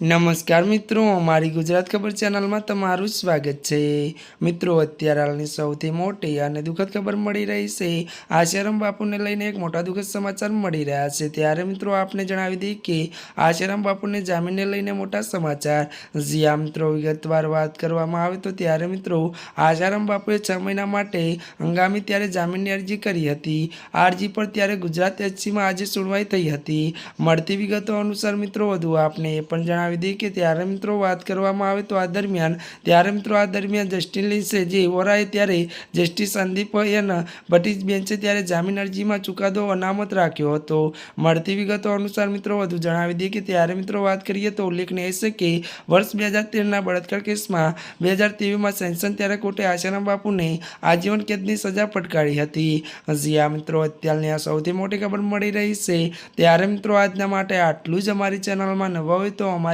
નમસ્કાર મિત્રો, અમારી ગુજરાત ખબર ચેનલમાં તમારું સ્વાગત છે. મિત્રો, અત્યારે હાલની સૌથી મોટી અને દુઃખદ ખબર મળી રહી છે. આશારામ બાપુને લઈને એક મોટા દુઃખદ સમાચાર મળી રહ્યા છે. ત્યારે મિત્રો, આપને જણાવી દઈએ કે આશારામ બાપુને જામીનને લઈને મોટા સમાચાર. જ્યાં મિત્રો, વિગતવાર વાત કરવામાં આવે તો ત્યારે મિત્રો આશારામ બાપુએ છ મહિના માટે હંગામી ત્યારે જામીનની અરજી કરી હતી. અરજી પર ત્યારે ગુજરાત એચસીમાં આજે સુનવાઈ થઈ હતી. મળતી વિગતો અનુસાર મિત્રો, વધુ આપને એ પણ જણાવી દઈએ કે ત્યારે મિત્રો વાત કરવામાં આવે તો આ દરમિયાન, ત્યારે મિત્રો આ દરમિયાન જસ્ટિન લીસે જે વોરાએ ત્યારે જસ્ટિસ સંદીપ એન ભટ્ટી બેન્ચે ત્યારે જામીન અરજીમાં ચુકાદો અનામત રાખ્યો હતો. મળતી વિગતો અનુસાર મિત્રો વધુ જણાવી દઈએ કે ત્યારે મિત્રો વાત કરીએ તો ઉલ્લેખનીય છે કે વર્ષ બે હજાર તેરના બળાત્કાર કેસમાં બે હજાર તેવીસમાં સેન્સન ત્યારે કોર્ટે આશારામ બાપુને આજીવન કેદની સજા ફટકારી હતી. હજી આ મિત્રો અત્યારની આ સૌથી મોટી ખબર મળી રહી છે. ત્યારે મિત્રો આજના માટે આટલું જ. અમારી ચેનલમાં નવા હોય તો અમારી